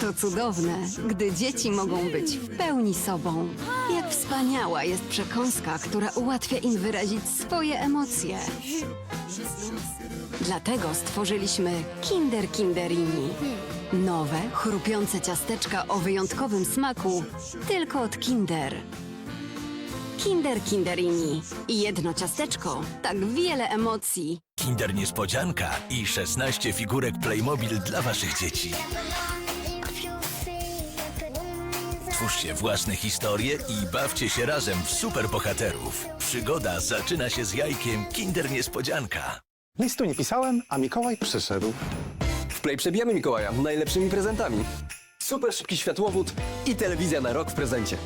To cudowne, gdy dzieci mogą być w pełni sobą. Jak wspaniała jest przekąska, która ułatwia im wyrazić swoje emocje. Dlatego stworzyliśmy Kinder Kinderini. Nowe, chrupiące ciasteczka o wyjątkowym smaku tylko od Kinder. Kinder Kinderini. Jedno ciasteczko, tak wiele emocji. Kinder Niespodzianka i 16 figurek Playmobil dla waszych dzieci. Twórzcie własne historie i bawcie się razem w superbohaterów. Przygoda zaczyna się z jajkiem Kinder Niespodzianka. Listu nie pisałem, a Mikołaj przyszedł. W Play przebijamy Mikołaja najlepszymi prezentami. Super szybki światłowód i telewizja na rok w prezencie.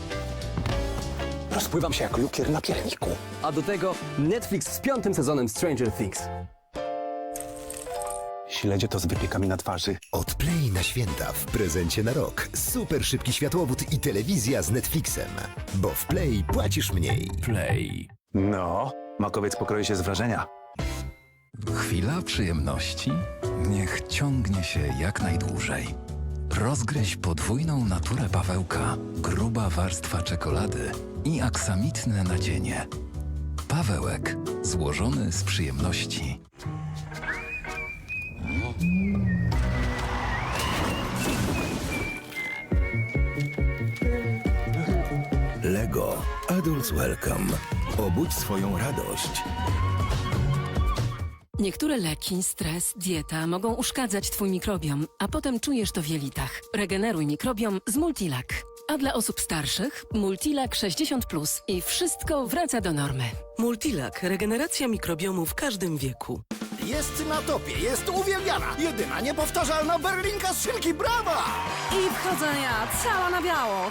Rozpływam się jak lukier na pierniku. A do tego Netflix z piątym sezonem Stranger Things. Śledzie to z wypiekami na twarzy. Od Play na święta w prezencie na rok. Super szybki światłowód i telewizja z Netflixem. Bo w Play płacisz mniej. Play. No, makowiec pokroi się z wrażenia. Chwila przyjemności niech ciągnie się jak najdłużej. Rozgryź podwójną naturę Pawełka, gruba warstwa czekolady i aksamitne nadzienie. Pawełek złożony z przyjemności. Lego. Adults Welcome. Obudź swoją radość. Niektóre leki, stres, dieta mogą uszkadzać Twój mikrobiom, a potem czujesz to w jelitach. Regeneruj mikrobiom z Multilak. A dla osób starszych Multilak 60 plus i wszystko wraca do normy. Multilak. Regeneracja mikrobiomu w każdym wieku. Jest na topie, jest uwielbiana. Jedyna niepowtarzalna berlinka z szynki, brawa! I wchodzenia, cała na biało.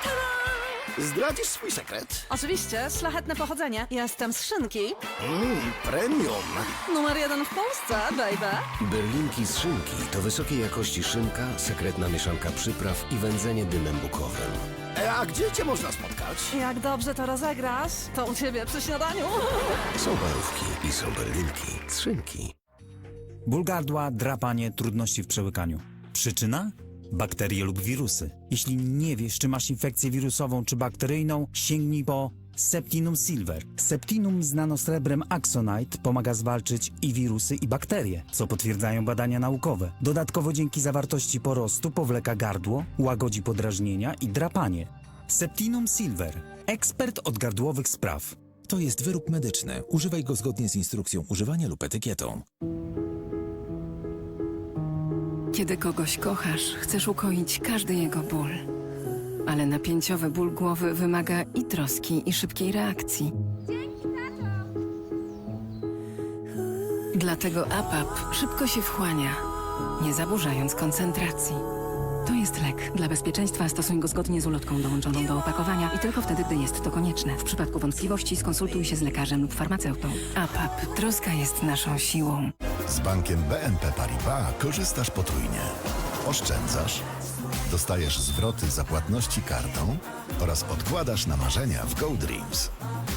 Zdradzisz swój sekret? Oczywiście, szlachetne pochodzenie. Jestem z szynki. Mmm, premium. Numer jeden w Polsce, baby. Berlinki z szynki to wysokiej jakości szynka, sekretna mieszanka przypraw i wędzenie dymem bukowym. E, a gdzie cię można spotkać? Jak dobrze to rozegrasz, to u ciebie przy śniadaniu. Są parówki i są berlinki z szynki. Ból gardła, drapanie, trudności w przełykaniu. Przyczyna? Bakterie lub wirusy. Jeśli nie wiesz, czy masz infekcję wirusową czy bakteryjną, sięgnij po Septinum Silver. Septinum z nanosrebrem Axonite pomaga zwalczyć i wirusy, i bakterie, co potwierdzają badania naukowe. Dodatkowo dzięki zawartości porostu powleka gardło, łagodzi podrażnienia i drapanie. Septinum Silver. Ekspert od gardłowych spraw. To jest wyrób medyczny. Używaj go zgodnie z instrukcją używania lub etykietą. Kiedy kogoś kochasz, chcesz ukoić każdy jego ból. Ale napięciowy ból głowy wymaga i troski, i szybkiej reakcji. Dlatego APAP szybko się wchłania, nie zaburzając koncentracji. To jest lek. Dla bezpieczeństwa stosuj go zgodnie z ulotką dołączoną do opakowania i tylko wtedy, gdy jest to konieczne. W przypadku wątpliwości skonsultuj się z lekarzem lub farmaceutą. APAP. Troska jest naszą siłą. Z bankiem BNP Paribas korzystasz potrójnie. Oszczędzasz, dostajesz zwroty za płatności kartą oraz odkładasz na marzenia w Go Dreams.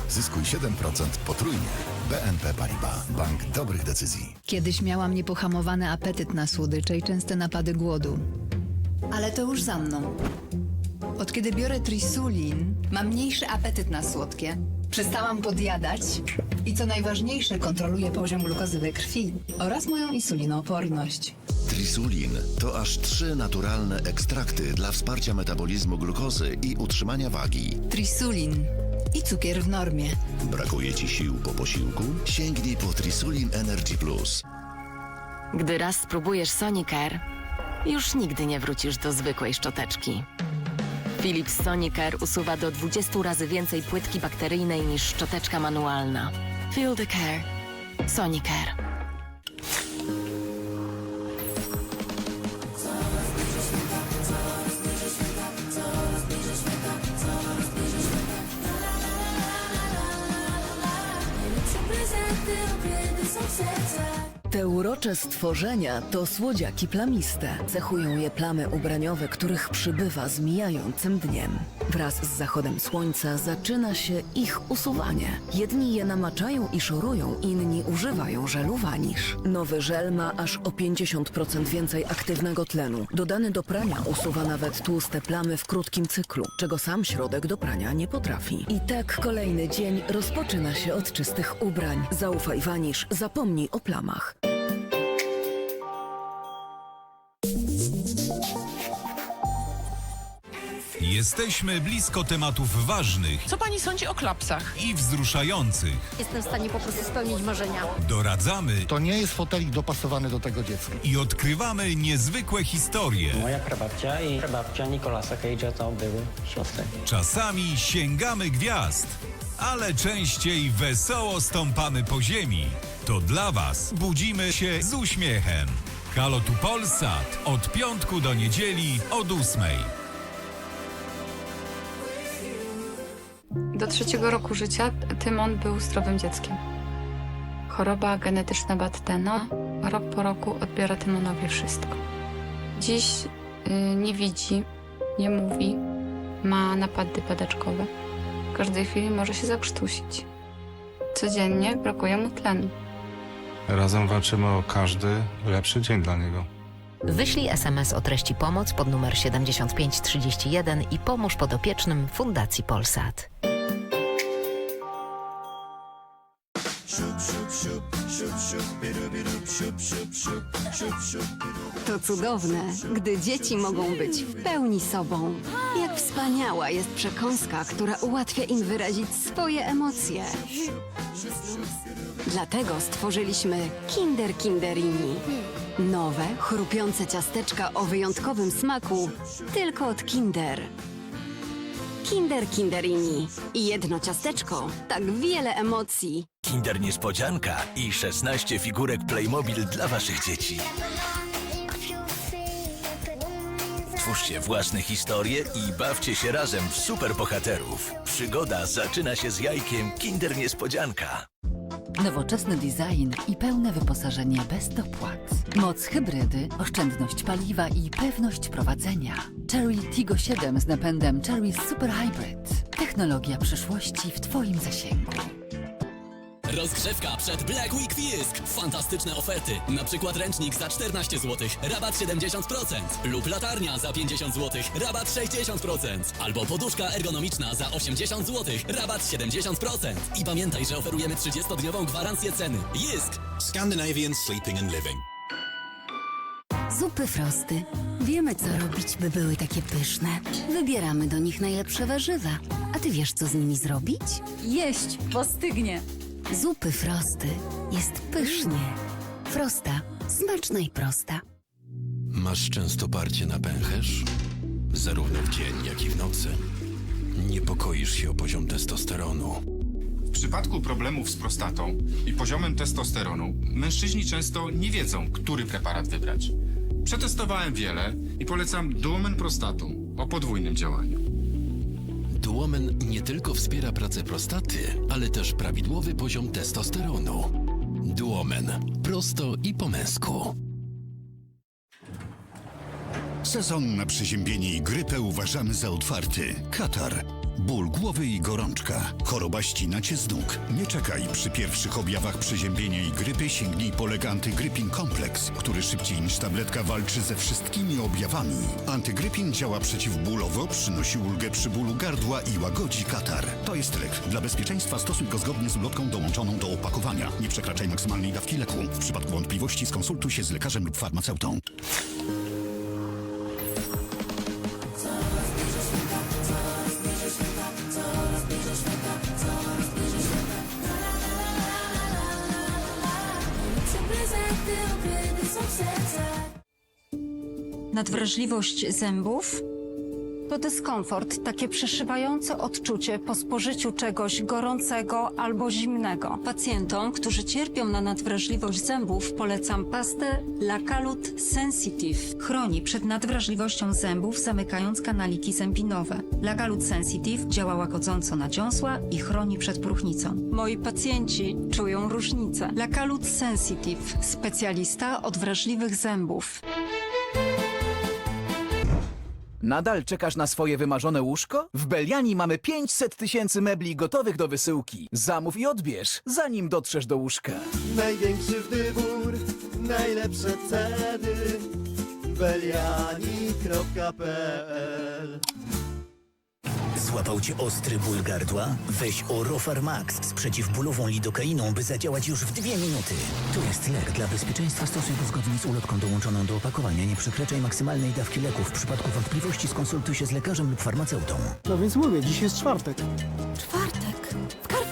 Zyskuj 7% potrójnie. BNP Paribas. Bank dobrych decyzji. Kiedyś miałam niepohamowany apetyt na słodycze i częste napady głodu. Ale to już za mną. Od kiedy biorę Trisulin, mam mniejszy apetyt na słodkie. Przestałam podjadać i co najważniejsze, kontroluję poziom glukozy we krwi oraz moją insulinooporność. Trisulin to aż trzy naturalne ekstrakty dla wsparcia metabolizmu glukozy i utrzymania wagi. Trisulin i cukier w normie. Brakuje ci sił po posiłku? Sięgnij po Trisulin Energy Plus. Gdy raz spróbujesz Sonicare, już nigdy nie wrócisz do zwykłej szczoteczki. Philips Sonicare usuwa do 20 razy więcej płytki bakteryjnej niż szczoteczka manualna. Feel the care. Sonicare. Te urocze stworzenia to słodziaki plamiste. Cechują je plamy ubraniowe, których przybywa z mijającym dniem. Wraz z zachodem słońca zaczyna się ich usuwanie. Jedni je namaczają i szorują, inni używają żelu wanisz. Nowy żel ma aż o 50% więcej aktywnego tlenu. Dodany do prania usuwa nawet tłuste plamy w krótkim cyklu, czego sam środek do prania nie potrafi. I tak kolejny dzień rozpoczyna się od czystych ubrań. Zaufaj wanisz, zapomnij o plamach. Jesteśmy blisko tematów ważnych Co pani sądzi o klapsach? i wzruszających. Jestem w stanie po prostu spełnić marzenia. Doradzamy To nie jest fotelik dopasowany do tego dziecka. i odkrywamy niezwykłe historie. Moja prababcia i prababcia Nikolasa Cage'a to były siostry. Czasami sięgamy gwiazd, ale częściej wesoło stąpamy po ziemi. To dla Was budzimy się z uśmiechem. Halo tu Polsat od piątku do niedzieli od ósmej. Do trzeciego roku życia Tymon był zdrowym dzieckiem. Choroba genetyczna Battena rok po roku odbiera Tymonowi wszystko. Dziś y, nie widzi, nie mówi, ma napady padaczkowe. W każdej chwili może się zakrztusić. Codziennie brakuje mu tlenu. Razem walczymy o każdy lepszy dzień dla niego. Wyślij SMS o treści pomoc pod numer 7531 i pomóż podopiecznym Fundacji Polsat. Cudowne, gdy dzieci mogą być w pełni sobą. Jak wspaniała jest przekąska, która ułatwia im wyrazić swoje emocje. Dlatego stworzyliśmy Kinder Kinderini. Nowe, chrupiące ciasteczka o wyjątkowym smaku tylko od Kinder. Kinder Kinderini. Jedno ciasteczko, tak wiele emocji. Kinder Niespodzianka i 16 figurek Playmobil dla waszych dzieci. Twórzcie własne historie i bawcie się razem w superbohaterów. Przygoda zaczyna się z jajkiem Kinder Niespodzianka. Nowoczesny design i pełne wyposażenie bez dopłat. Moc hybrydy, oszczędność paliwa i pewność prowadzenia. Cherry Tiggo 7 z napędem Cherry Super Hybrid. Technologia przyszłości w Twoim zasięgu. Rozgrzewka przed Black Week Fisk. Fantastyczne oferty. Na przykład ręcznik za 14 zł, rabat 70%. Lub latarnia za 50 zł, rabat 60%. Albo poduszka ergonomiczna za 80 zł, rabat 70%. I pamiętaj, że oferujemy 30-dniową gwarancję ceny. Jisk! Scandinavian Sleeping and Living. Zupy frosty. Wiemy, co robić, by były takie pyszne. Wybieramy do nich najlepsze warzywa. A ty wiesz, co z nimi zrobić? Jeść, bo stygnie. Zupy frosty. Jest pysznie. Frosta. Smaczna i prosta. Masz często parcie na pęcherz? Zarówno w dzień, jak i w nocy. Niepokoisz się o poziom testosteronu. W przypadku problemów z prostatą i poziomem testosteronu, mężczyźni często nie wiedzą, który preparat wybrać. Przetestowałem wiele i polecam Duomen Prostatum o podwójnym działaniu. Duomen nie tylko wspiera pracę prostaty, ale też prawidłowy poziom testosteronu. Duomen. Prosto i po męsku. Sezon na przeziębienie i grypę uważamy za otwarty. Katar. Ból głowy i gorączka. Choroba ścina cię z nóg. Nie czekaj. Przy pierwszych objawach przeziębienia i grypy sięgnij po lek Antygrypin Kompleks, który szybciej niż tabletka walczy ze wszystkimi objawami. Antygrypin działa przeciwbólowo, przynosi ulgę przy bólu gardła i łagodzi katar. To jest lek. Dla bezpieczeństwa stosuj go zgodnie z ulotką dołączoną do opakowania. Nie przekraczaj maksymalnej dawki leku. W przypadku wątpliwości skonsultuj się z lekarzem lub farmaceutą. Nadwrażliwość zębów? To dyskomfort, takie przeszywające odczucie po spożyciu czegoś gorącego albo zimnego. Pacjentom, którzy cierpią na nadwrażliwość zębów, polecam pastę Lacalut Sensitive. Chroni przed nadwrażliwością zębów, zamykając kanaliki zębinowe. Lacalut Sensitive działa łagodząco na dziąsła i chroni przed próchnicą. Moi pacjenci czują różnicę. Lacalut Sensitive, specjalista od wrażliwych zębów. Nadal czekasz na swoje wymarzone łóżko? W Beliani mamy 500 tysięcy mebli gotowych do wysyłki. Zamów i odbierz, zanim dotrzesz do łóżka. Największy wybór, najlepsze ceny. Beliani.pl Złapał cię ostry ból gardła? Weź Orofar Max z przeciwbólową lidokainą, by zadziałać już w dwie minuty. To jest lek. Dla bezpieczeństwa stosuj go zgodnie z ulotką dołączoną do opakowania. Nie przekraczaj maksymalnej dawki leku. W przypadku wątpliwości skonsultuj się z lekarzem lub farmaceutą. No więc mówię, dziś jest czwartek. Czwartek.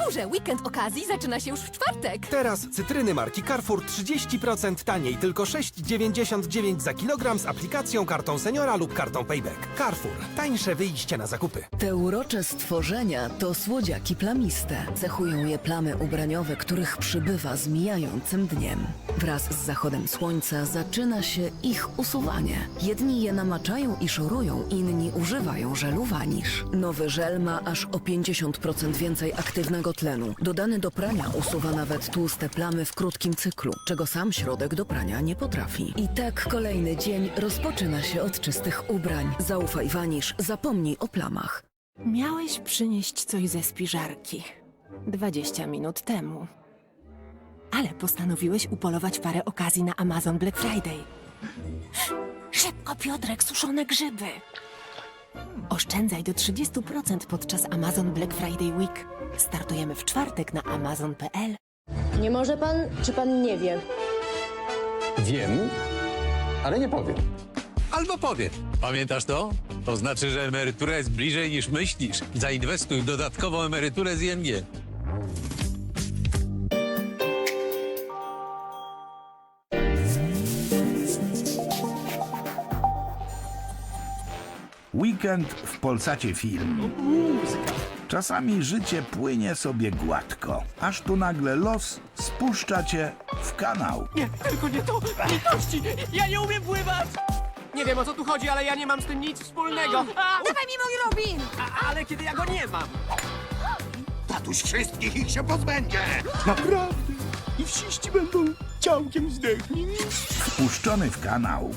W Carrefourze weekend okazji zaczyna się już w czwartek. Teraz cytryny marki Carrefour 30% taniej, tylko 6,99 za kilogram z aplikacją, kartą seniora lub kartą payback. Carrefour. Tańsze wyjście na zakupy. Te urocze stworzenia to słodziaki plamiste. Cechują je plamy ubraniowe, których przybywa z mijającym dniem. Wraz z zachodem słońca zaczyna się ich usuwanie. Jedni je namaczają i szorują, inni używają żelu wanisz. Nowy żel ma aż o 50% więcej aktywnego tlenu. Dodany do prania usuwa nawet tłuste plamy w krótkim cyklu, czego sam środek do prania nie potrafi. I tak kolejny dzień rozpoczyna się od czystych ubrań. Zaufaj wanisz, zapomnij o plamach. Miałeś przynieść coś ze spiżarki 20 minut temu. Ale postanowiłeś upolować parę okazji na Amazon Black Friday. Szybko, Piotrek, suszone grzyby. Oszczędzaj do 30% podczas Amazon Black Friday Week. Startujemy w czwartek na amazon.pl. Nie może pan, czy pan nie wie? Wiem, ale nie powiem. Albo powiem. Pamiętasz to? To znaczy, że emerytura jest bliżej niż myślisz. Zainwestuj w dodatkową emeryturę z ING. Weekend w Polsacie Film. Czasami życie płynie sobie gładko, aż tu nagle los spuszcza cię w kanał. Nie, tylko nie to! Litości! Ja nie umiem pływać! Nie wiem o co tu chodzi, ale ja nie mam z tym nic wspólnego. A, Dawaj mi mój Robin! a, ale kiedy ja go nie mam? Tatuś wszystkich ich się pozbędzie! Naprawdę! I wsiści będą ciałkiem zdechni. Wpuszczony w kanał.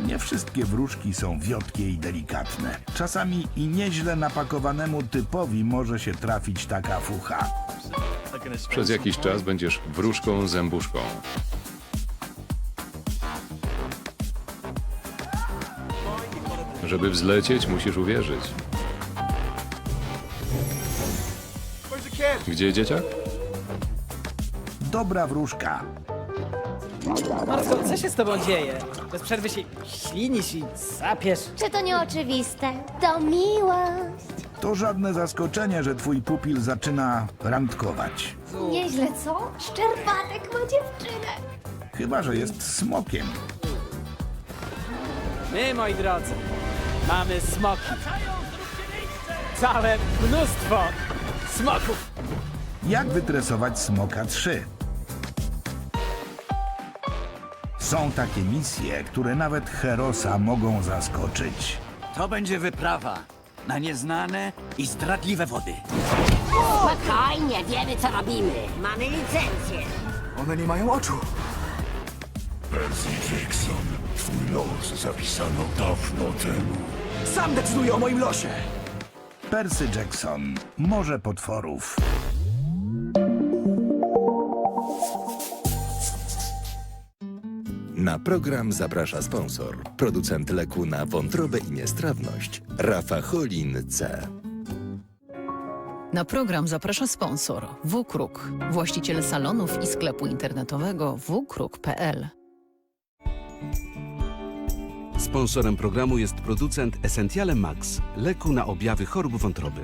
Nie wszystkie wróżki są wiotkie i delikatne. Czasami i nieźle napakowanemu typowi może się trafić taka fucha. Przez jakiś czas będziesz wróżką zębuszką. Żeby wzlecieć, musisz uwierzyć. Gdzie dzieciak? Dobra wróżka. Marco, co się z tobą dzieje? Bez przerwy się ślinisz i sapiesz. Czy to nie oczywiste? To miłość. To żadne zaskoczenie, że twój pupil zaczyna randkować. Nieźle, co? Szczerbatek ma dziewczynę. Chyba, że jest smokiem. My, moi drodzy, mamy smoki. Całe mnóstwo smoków. Jak wytresować smoka 3? Są takie misje, które nawet Herosa mogą zaskoczyć. To będzie wyprawa na nieznane i zdradliwe wody. Spokojnie, wiemy co robimy. Mamy licencję. One nie mają oczu. Percy Jackson, twój los zapisano dawno temu. Sam decyduję o moim losie. Percy Jackson, Morze Potworów. Na program zaprasza sponsor, producent leku na wątrobę i niestrawność, Rafa Cholin C. Na program zaprasza sponsor WKRUK, właściciel salonów i sklepu internetowego wkruk.pl. Sponsorem programu jest producent Essentiale Max, leku na objawy chorób wątroby.